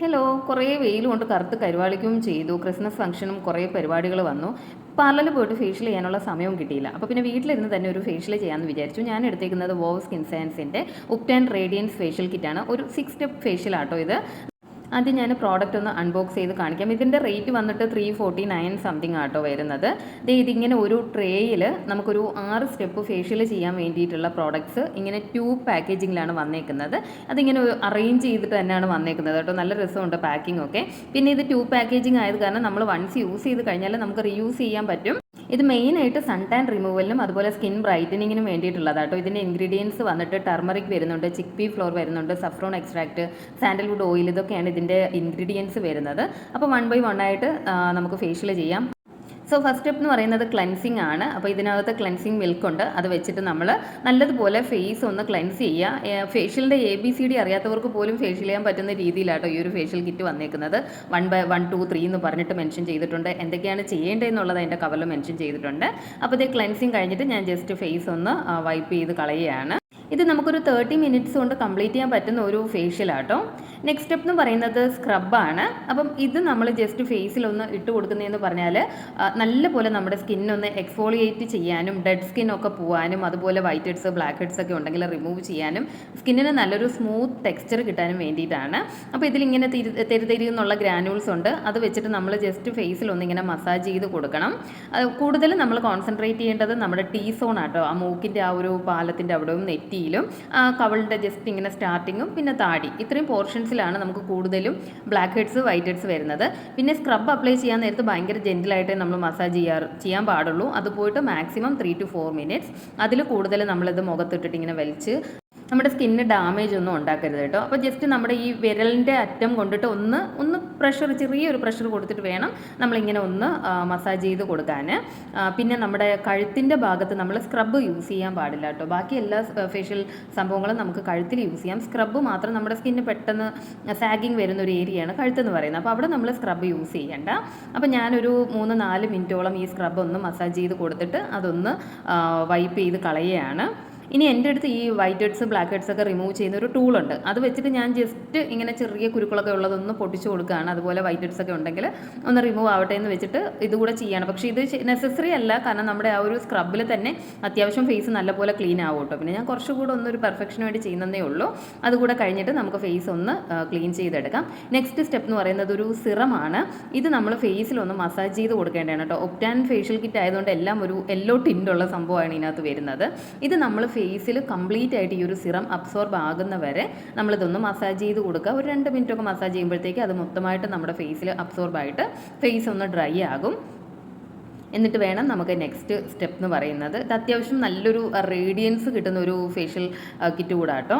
Hello കുറേ വെയിൽ കൊണ്ട് കറുത്ത് കരുവാളിക്കും ചെയ്തു. ക്രിസ്മസ് ഫംഗ്ഷനും കുറേ പരിപാടികൾ വന്നു. പാർലറിൽ പോയിട്ട് ഫേഷ്യൽ ചെയ്യാനുള്ള സമയവും കിട്ടിയില്ല. അപ്പോൾ പിന്നെ വീട്ടിലിരുന്ന് തന്നെ ഒരു ഫേഷ്യൽ ചെയ്യാമെന്ന് വിചാരിച്ചു. ഞാൻ എടുത്തേക്കുന്നത് വോവ് സ്കിൻ സയൻസിന്റെ ഉപ്റ്റാൻ റേഡിയൻസ് ഫേഷ്യൽ കിറ്റാണ് ഒരു സിക്സ് സ്റ്റെപ്പ് ഫേഷ്യൽ ആട്ടോ ഇത്. ആദ്യം ഞാൻ പ്രോഡക്റ്റ് ഒന്ന് അൺബോക്സ് ചെയ്ത് കാണിക്കാം. ഇതിന്റെ റേറ്റ് വന്നിട്ട് ത്രീ ഫോർട്ടി നയൻ സംതിങ് ആട്ടോ വരുന്നത്. ഇതിങ്ങനെ ഒരു ട്രേയിൽ നമുക്കൊരു ആറ് സ്റ്റെപ്പ് ഫേഷ്യൽ ചെയ്യാൻ വേണ്ടിയിട്ടുള്ള പ്രോഡക്ട്സ് ഇങ്ങനെ ട്യൂബ് പാക്കേജിങ്ങിലാണ് വന്നേക്കുന്നത്. അതിങ്ങനെ അറേഞ്ച് ചെയ്തിട്ട് തന്നെയാണ് വന്നേക്കുന്നത് കേട്ടോ. നല്ല രസമുണ്ട് പാക്കിംഗ് ഒക്കെ. പിന്നെ ഇത് ട്യൂബ് പാക്കേജിങ് ആയത് കാരണം നമ്മൾ വൺസ് യൂസ് ചെയ്ത് കഴിഞ്ഞാൽ നമുക്ക് റീയൂസ് ചെയ്യാൻ പറ്റും. ഇത് മെയിനായിട്ട് സൺ ടാൻ റിമൂവലിനും അതുപോലെ സ്കിൻ ബ്രൈറ്റനിങ്ങിനും വേണ്ടിയിട്ടുള്ളതാട്ടോ ഇതിന്റെ ഇൻഗ്രീഡിയൻസ് വന്നിട്ട് ടർമറിക് വരുന്നുണ്ട് ചിക്ക് പി ഫ്ലോർ വരുന്നുണ്ട് സഫ്രോൺ എക്സ്ട്രാക്ട് സാൻഡൽവുഡ് ഓയിൽ ഇതൊക്കെയാണ് ഇതിന്റെ ഇൻഗ്രീഡിയൻസ് വരുന്നത്. അപ്പോൾ വൺ ബൈ വൺ ആയിട്ട് നമുക്ക് ഫേഷ്യൽ ചെയ്യാം. സോ ഫസ്റ്റ് സ്റ്റെപ്പ് എന്ന് പറയുന്നത് ക്ലെൻസിങ് ആണ്. അപ്പോൾ ഇതിനകത്ത് ക്ലെൻസിങ് മിൽക്ക് ഉണ്ട്. അത് വെച്ചിട്ട് നമ്മൾ നല്ലതുപോലെ ഫേസ് ഒന്ന് ക്ലെൻസ് ചെയ്യുക ഫേഷ്യലിന്റെ എ ബി സി ഡി അറിയാത്തവർക്ക് പോലും ഫേഷ്യൽ ചെയ്യാൻ പറ്റുന്ന രീതിയിലാട്ടോ ഈ ഒരു ഫേഷ്യൽ കിറ്റ് വന്നേക്കുന്നത്. One by one two three എന്ന് പറഞ്ഞിട്ട് മെൻഷൻ ചെയ്തിട്ടുണ്ട്. എന്തൊക്കെയാണ് ചെയ്യേണ്ടതെന്നുള്ളത് അതിന്റെ കവറിൽ മെൻഷൻ ചെയ്തിട്ടുണ്ട്. അപ്പോൾ ഇത് ക്ലെൻസിങ് കഴിഞ്ഞിട്ട് ഞാൻ ജസ്റ്റ് ഫേസ് ഒന്ന് വൈപ്പ് ചെയ്ത് കളയുകയാണ്. ഇത് നമുക്കൊരു തേർട്ടി മിനിറ്റ്സ് കൊണ്ട് കംപ്ലീറ്റ് ചെയ്യാൻ പറ്റുന്ന ഒരു ഫേഷ്യലാട്ടോ നെക്സ്റ്റ് സ്റ്റെപ്പ് എന്ന് പറയുന്നത് സ്ക്രബാണ് അപ്പം ഇത് നമ്മൾ ജസ്റ്റ് ഫേസിലൊന്ന് ഇട്ട് കൊടുക്കുന്നതെന്ന് പറഞ്ഞാൽ നല്ലപോലെ നമ്മുടെ സ്കിന്നൊന്ന് എക്സ്ഫോളിയേറ്റ് ചെയ്യാനും ഡെഡ് സ്കിൻ ഒക്കെ പോകാനും അതുപോലെ വൈറ്റ് ഹെഡ്സ് ബ്ലാക്ക് ഹെഡ്സ് ഒക്കെ ഉണ്ടെങ്കിൽ റിമൂവ് ചെയ്യാനും സ്കിന്നിന് നല്ലൊരു സ്മൂത്ത് ടെക്സ്ചർ കിട്ടാനും വേണ്ടിയിട്ടാണ് അപ്പോൾ ഇതിലിങ്ങനെ തിരി തെരുതെരി എന്നുള്ള ഗ്രാനുൾസ് ഉണ്ട്. അത് വെച്ചിട്ട് നമ്മൾ ജസ്റ്റ് ഫേസിലൊന്ന് ഇങ്ങനെ മസാജ് ചെയ്ത് കൊടുക്കണം. കൂടുതലും നമ്മൾ കോൺസെൻട്രേറ്റ് ചെയ്യേണ്ടത് നമ്മുടെ ടീ സോൺ ആട്ടോ. ആ മൂക്കിന്റെ ആ ഒരു പാലത്തിന്റെ അവിടെയും നെറ്റിയിലും ആ കവളിന്റെ ജസ്റ്റ് ഇങ്ങനെ സ്റ്റാർട്ടിങ്ങും പിന്നെ താടി. ഇത്രയും പോർഷൻസിലാണ് നമുക്ക് കൂടുതലും ബ്ലാക്ക് ഹെഡ്സ് വൈറ്റ് ഹെഡ്സ് വരുന്നത്. പിന്നെ സ്ക്രബ് അപ്ലൈ ചെയ്യാൻ നേരത്ത് ഭയങ്കര ജെന്റിലായിട്ടേ നമ്മൾ മസാജ് ചെയ്യാറ് ചെയ്യാൻ പാടുള്ളൂ. അത് പോയിട്ട് maximum three two four minutes അതിൽ കൂടുതൽ നമ്മളിത് മുഖത്തിട്ടിട്ട് ഇങ്ങനെ വലിച്ച് നമ്മുടെ സ്കിന്നിന് ഡാമേജ് ഒന്നും ഉണ്ടാക്കരുത് കേട്ടോ. അപ്പോൾ ജസ്റ്റ് നമ്മുടെ ഈ വിരലിന്റെ അറ്റം കൊണ്ടിട്ട് ഒന്ന് ഒന്ന് പ്രഷർ ചെറിയൊരു പ്രഷർ കൊടുത്തിട്ട് വേണം നമ്മളിങ്ങനെ ഒന്ന് മസാജ് ചെയ്ത് കൊടുക്കാൻ പിന്നെ നമ്മുടെ കഴുത്തിന്റെ ഭാഗത്ത് നമ്മൾ സ്ക്രബ്ബ് യൂസ് ചെയ്യാൻ പാടില്ല കേട്ടോ. ബാക്കി എല്ലാ ഫേഷ്യൽ സംഭവങ്ങളും നമുക്ക് കഴുത്തിൽ യൂസ് ചെയ്യാം. സ്ക്രബ്ബ് മാത്രം നമ്മുടെ സ്കിന്നിന് പെട്ടെന്ന് സാഗിങ് വരുന്ന ഒരു ഏരിയയാണ് കഴുത്തെന്ന് പറയുന്നത്. അപ്പോൾ അവിടെ നമ്മൾ സ്ക്രബ്ബ് യൂസ് ചെയ്യണ്ട. അപ്പോൾ ഞാനൊരു മൂന്ന് നാല് മിനിറ്റോളം ഈ സ്ക്രബ്ബ് ഒന്ന് മസാജ് ചെയ്ത് കൊടുത്തിട്ട് അതൊന്ന് വൈപ്പ് ചെയ്ത് കളയുകയാണ്. ഇനി എന്റെ അടുത്ത് ഈ വൈറ്റ് ഹെഡ്സ് ബ്ലാക്ക് ഹെഡ്സ് ഒക്കെ റിമൂവ് ചെയ്യുന്ന ഒരു ടൂളുണ്ട് അത് വെച്ചിട്ട് ഞാൻ ജസ്റ്റ് ഇങ്ങനെ ചെറിയ കുരുക്കളൊക്കെ ഉള്ളതൊന്ന് പൊട്ടിച്ചു കൊടുക്കുകയാണ്. അതുപോലെ വൈറ്റ് ഹെഡ്സ് ഒക്കെ ഉണ്ടെങ്കിൽ ഒന്ന് റിമൂവ് ആവട്ടെ എന്ന് വെച്ചിട്ട് ഇതുകൂടെ ചെയ്യണം. പക്ഷേ ഇത് നെസസറി അല്ല. കാരണം നമ്മുടെ ആ ഒരു സ്ക്രബിൽ തന്നെ അത്യാവശ്യം ഫേസ് നല്ലപോലെ ക്ലീൻ ആവും കേട്ടോ. പിന്നെ ഞാൻ കുറച്ചുകൂടെ ഒന്നൊരു പെർഫെക്ഷന് വേണ്ടി ചെയ്യുന്നതേ ഉള്ളൂ. അതുകൂടെ കഴിഞ്ഞിട്ട് നമുക്ക് ഫേസ് ഒന്ന് ക്ലീൻ ചെയ്തെടുക്കാം. നെക്സ്റ്റ് സ്റ്റെപ്പ് എന്ന് പറയുന്നത് ഒരു സിറമാണ്. ഇത് നമ്മൾ ഫേസിലൊന്ന് മസാജ് ചെയ്ത് കൊടുക്കേണ്ടതാണ് കേട്ടോ. ഒപ്റ്റാൻ ഫേഷ്യൽ കിറ്റ് ആയതുകൊണ്ട് എല്ലാം ഒരു യെല്ലോ ടിന്റുള്ള സംഭവമാണ് ഇതിനകത്ത് വരുന്നത്. ഇത് നമ്മൾ ഫേസിൽ കംപ്ലീറ്റ് ആയിട്ട് ഈ ഒരു സിറം അബ്സോർബ് ആകുന്ന വരെ നമ്മളിതൊന്ന് മസാജ് ചെയ്ത് കൊടുക്കുക. ഒരു രണ്ട് മിനിറ്റ് ഒക്കെ മസാജ് ചെയ്യുമ്പോഴത്തേക്ക് അത് മൊത്തമായിട്ട് നമ്മുടെ ഫേസിൽ അബ്സോർബ് ആയിട്ട് ഫേസ് ഒന്ന് ഡ്രൈ ആകും. എന്നിട്ട് വേണം നമുക്ക് നെക്സ്റ്റ് സ്റ്റെപ്പ് എന്ന് പറയുന്നത്. ഇത് അത്യാവശ്യം നല്ലൊരു റേഡിയൻസ് കിട്ടുന്ന ഒരു ഫേഷ്യൽ കിറ്റ് കൂടാട്ടോ.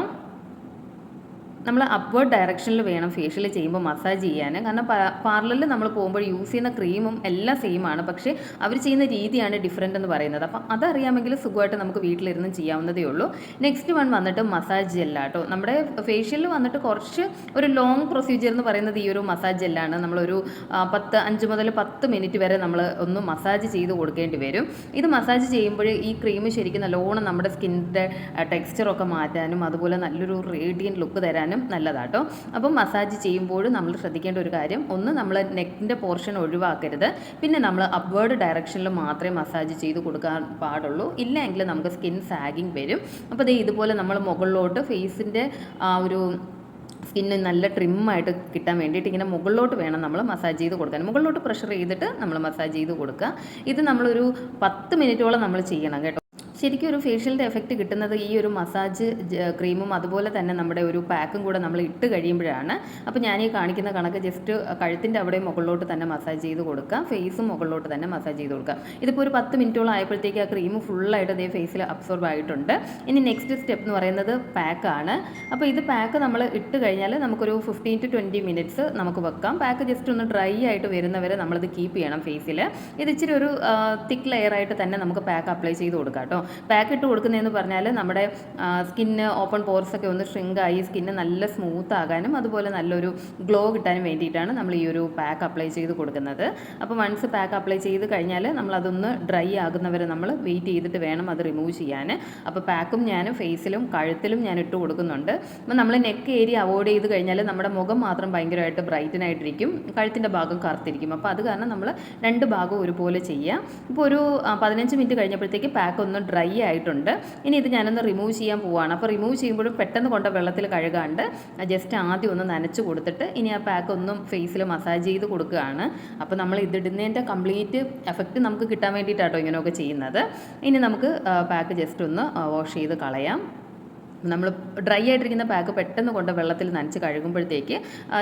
നമ്മൾ അപ്വേർഡ് ഡയറക്ഷനിൽ വേണം ഫേഷ്യൽ ചെയ്യുമ്പോൾ മസാജ് ചെയ്യാൻ കാരണം പാർലറിൽ നമ്മൾ പോകുമ്പോൾ യൂസ് ചെയ്യുന്ന ക്രീമും എല്ലാം സെയിം ആണ്. പക്ഷേ അവർ ചെയ്യുന്ന രീതിയാണ് ഡിഫറെന്റ് എന്ന് പറയുന്നത്. അപ്പം അതറിയാമെങ്കിൽ സുഖമായിട്ട് നമുക്ക് വീട്ടിലിരുന്ന് ചെയ്യാവുന്നതേ ഉള്ളൂ. നെക്സ്റ്റ് വൺ വന്നിട്ട് മസാജ് ജെല്ലാട്ടോ നമ്മുടെ ഫേഷ്യലിൽ വന്നിട്ട് കുറച്ച് ഒരു ലോങ് പ്രൊസീജിയർ എന്ന് പറയുന്നത് ഈ ഒരു മസാജ് ജെല്ലാണ് നമ്മളൊരു പത്ത് അഞ്ച് മുതൽ പത്ത് മിനിറ്റ് വരെ നമ്മൾ ഒന്ന് മസാജ് ചെയ്ത് കൊടുക്കേണ്ടി വരും. ഇത് മസാജ് ചെയ്യുമ്പോൾ ഈ ക്രീം ശരിക്കും നല്ലോണം നമ്മുടെ സ്കിന്നിന്റെ ടെക്സ്ചറൊക്കെ മാറ്റാനും അതുപോലെ നല്ലൊരു റേഡിയൻ ലുക്ക് തരാനും നല്ലതാട്ടോ. അപ്പം മസാജ് ചെയ്യുമ്പോഴും നമ്മൾ ശ്രദ്ധിക്കേണ്ട ഒരു കാര്യം ഒന്ന് നമ്മൾ നെക്കിന്റെ പോർഷൻ ഒഴിവാക്കരുത്. പിന്നെ നമ്മൾ അപ്വേർഡ് ഡയറക്ഷനിൽ മാത്രമേ മസാജ് ചെയ്ത് കൊടുക്കാൻ പാടുള്ളൂ. ഇല്ലെങ്കിൽ നമുക്ക് സ്കിൻ സാഗിങ് വരും. അപ്പോൾ ദേ ഇതുപോലെ നമ്മൾ മുകളിലോട്ട് ഫേസിന്റെ ആ ഒരു സ്കിന്ന് നല്ല ട്രിമ്മായിട്ട് കിട്ടാൻ വേണ്ടിയിട്ട് ഇങ്ങനെ മുകളിലോട്ട് വേണം നമ്മൾ മസാജ് ചെയ്ത് കൊടുക്കാൻ. മുകളിലോട്ട് പ്രഷർ ചെയ്തിട്ട് നമ്മൾ മസാജ് ചെയ്ത് കൊടുക്കുക. ഇത് നമ്മളൊരു പത്ത് മിനിറ്റോളം നമ്മൾ ചെയ്യണം കേട്ടോ. ശരിക്കും ഒരു ഫേഷ്യലിന്റെ എഫക്റ്റ് കിട്ടുന്നത് ഈ ഒരു മസാജ് ക്രീമും അതുപോലെ തന്നെ നമ്മുടെ ഒരു പാക്കും കൂടെ നമ്മൾ ഇട്ട് കഴിയുമ്പോഴാണ്. അപ്പോൾ ഞാൻ ഈ കാണിക്കുന്ന കണക്ക് ജസ്റ്റ് കഴുത്തിന്റെ അവിടെ മുകളിലോട്ട് തന്നെ മസാജ് ചെയ്ത് കൊടുക്കാം ഫേസും മുകളിലോട്ട് തന്നെ മസാജ് ചെയ്ത് കൊടുക്കാം ഇതിപ്പോൾ ഒരു പത്ത് മിനിറ്റോളം ആയപ്പോഴത്തേക്ക് ആ ക്രീം ഫുള്ളായിട്ട് അതേ ഫേസിൽ അബ്സോർബ് ആയിട്ടുണ്ട്. ഇനി നെക്സ്റ്റ് സ്റ്റെപ്പ് എന്ന് പറയുന്നത് പാക്കാണ് അപ്പോൾ ഇത് പാക്ക് നമ്മൾ ഇട്ട് കഴിഞ്ഞാൽ നമുക്കൊരു ഫിഫ്റ്റീൻ ടു ട്വന്റി മിനിറ്റ്സ് നമുക്ക് വെക്കാം. പാക്ക് ജസ്റ്റ് ഒന്ന് ഡ്രൈ ആയിട്ട് വരുന്നവരെ നമ്മളിത് കീപ്പ് ചെയ്യണം ഫേസിൽ ഇത് ഇച്ചിരി ഒരു തിക്ക് ലെയർ ആയിട്ട് തന്നെ നമുക്ക് പാക്ക് അപ്ലൈ ചെയ്ത് കൊടുക്കാം കേട്ടോ. പാക്ക് ഇട്ട് കൊടുക്കുന്നതെന്ന് പറഞ്ഞാൽ നമ്മുടെ സ്കിന്ന് ഓപ്പൺ പോർസ് ഒക്കെ ഒന്ന് ആയി സ്കിന്ന് നല്ല സ്മൂത്ത് ആകാനും അതുപോലെ നല്ലൊരു ഗ്ലോ കിട്ടാനും വേണ്ടിയിട്ടാണ് നമ്മൾ ഈ ഒരു പാക്ക് അപ്ലൈ ചെയ്ത് കൊടുക്കുന്നത്. അപ്പോൾ വൺസ് പാക്ക് അപ്ലൈ ചെയ്ത് കഴിഞ്ഞാൽ നമ്മൾ അതൊന്ന് ഡ്രൈ ആകുന്നവരെ നമ്മൾ വെയിറ്റ് ചെയ്തിട്ട് വേണം അത് റിമൂവ് ചെയ്യാൻ. അപ്പോൾ പാക്കും ഞാൻ ഫേസിലും കഴുത്തിലും ഞാൻ ഇട്ട് കൊടുക്കുന്നുണ്ട്. അപ്പോൾ നമ്മൾ നെക്ക് ഏരിയ അവോയ്ഡ് ചെയ്ത് കഴിഞ്ഞാൽ നമ്മുടെ മുഖം മാത്രം ഭയങ്കരമായിട്ട് ബ്രൈറ്റനായിട്ടിരിക്കും കഴുത്തിന്റെ ഭാഗം കറുത്തിരിക്കും. അപ്പോൾ അത് കാരണം നമ്മൾ രണ്ട് ഭാഗവും ഒരുപോലെ ചെയ്യുക ഇപ്പോൾ ഒരു പതിനഞ്ച് മിനിറ്റ് കഴിഞ്ഞപ്പോഴത്തേക്ക് പാക്ക് ഒന്ന് ഡ്രൈ ആയിട്ടുണ്ട്. ഇനി ഇത് ഞാനൊന്ന് റിമൂവ് ചെയ്യാൻ പോവാണ്. അപ്പോൾ റിമൂവ് ചെയ്യുമ്പോഴും പെട്ടെന്ന് കൊണ്ട വെള്ളത്തിൽ കഴുകാണ്ട് ജസ്റ്റ് ആദ്യം ഒന്ന് നനച്ച് കൊടുത്തിട്ട് ഇനി ആ പാക്ക് ഒന്നും ഫേസിൽ മസാജ് ചെയ്ത് കൊടുക്കുകയാണ്. അപ്പോൾ നമ്മൾ ഇതിടുന്നതിന്റെ കംപ്ലീറ്റ് എഫക്റ്റ് നമുക്ക് കിട്ടാൻ വേണ്ടിയിട്ടാട്ടോ ഇങ്ങനെയൊക്കെ ചെയ്യുന്നത്. ഇനി നമുക്ക് പാക്ക് ജസ്റ്റ് ഒന്ന് വാഷ് ചെയ്ത് കളയാം. നമ്മൾ ഡ്രൈ ആയിട്ടിരിക്കുന്ന പാക്ക് പെട്ടെന്ന് കൊണ്ട് വെള്ളത്തിൽ നനച്ച് കഴുകുമ്പോഴത്തേക്ക്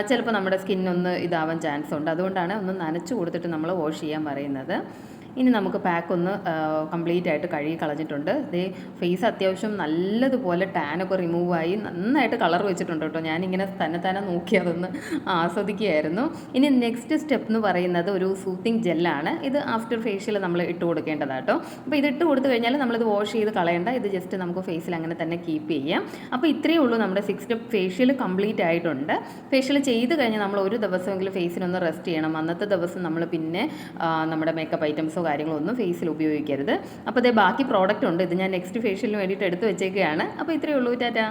ചിലപ്പോൾ നമ്മുടെ സ്കിന്നൊന്ന് ഇതാവാൻ ചാൻസ് ഉണ്ട്. അതുകൊണ്ടാണ് ഒന്ന് നനച്ച് കൊടുത്തിട്ട് നമ്മൾ വാഷ് ചെയ്യാൻ പറയുന്നത്. ഇനി നമുക്ക് പാക്ക് ഒന്ന് കംപ്ലീറ്റ് ആയിട്ട് കഴുകി കളഞ്ഞിട്ടുണ്ട്. ഇതേ ഫേസ് അത്യാവശ്യം നല്ലതുപോലെ ടാനൊക്കെ റിമൂവ് ആയി നന്നായിട്ട് കളർ വെച്ചിട്ടുണ്ട് കേട്ടോ. ഞാനിങ്ങനെ തന്നെ തന്നെ നോക്കി അതൊന്ന് ആസ്വദിക്കുകയായിരുന്നു. ഇനി നെക്സ്റ്റ് സ്റ്റെപ്പ് എന്ന് പറയുന്നത് ഒരു സൂത്തിങ് ജെല്ലാണ് ഇത് ആഫ്റ്റർ ഫേഷ്യൽ നമ്മൾ ഇട്ട് കൊടുക്കേണ്ടതാട്ടോ അപ്പോൾ ഇത് ഇട്ട് കൊടുത്തു കഴിഞ്ഞാൽ നമ്മളിത് വാഷ് ചെയ്ത് കളയണ്ട. ഇത് ജസ്റ്റ് നമുക്ക് ഫേസിൽ അങ്ങനെ തന്നെ കീപ്പ് ചെയ്യാം. അപ്പോൾ ഇത്രയേ ഉള്ളൂ നമ്മുടെ സിക്സ് സ്റ്റെപ്പ് ഫേഷ്യൽ കംപ്ലീറ്റ് ആയിട്ടുണ്ട്. ഫേഷ്യൽ ചെയ്ത് കഴിഞ്ഞാൽ നമ്മൾ ഒരു ദിവസമെങ്കിലും ഫേസിനൊന്ന് റെസ്റ്റ് ചെയ്യണം. അന്നത്തെ ദിവസം നമ്മൾ പിന്നെ നമ്മുടെ മേക്കപ്പ് ഐറ്റംസോ കാര്യങ്ങളോ ഒന്നും ഫേസിൽ ഉപയോഗിക്കരുത്. അപ്പോൾ അതേ ബാക്കി പ്രോഡക്റ്റ് ഉണ്ട്. ഇത് ഞാൻ നെക്സ്റ്റ് ഫേഷ്യലിന് വേണ്ടിയിട്ട് എടുത്ത് വെച്ചേക്കുകയാണ്. അപ്പോൾ ഇത്രയേ ഉള്ളൂ ടാറ്റാ.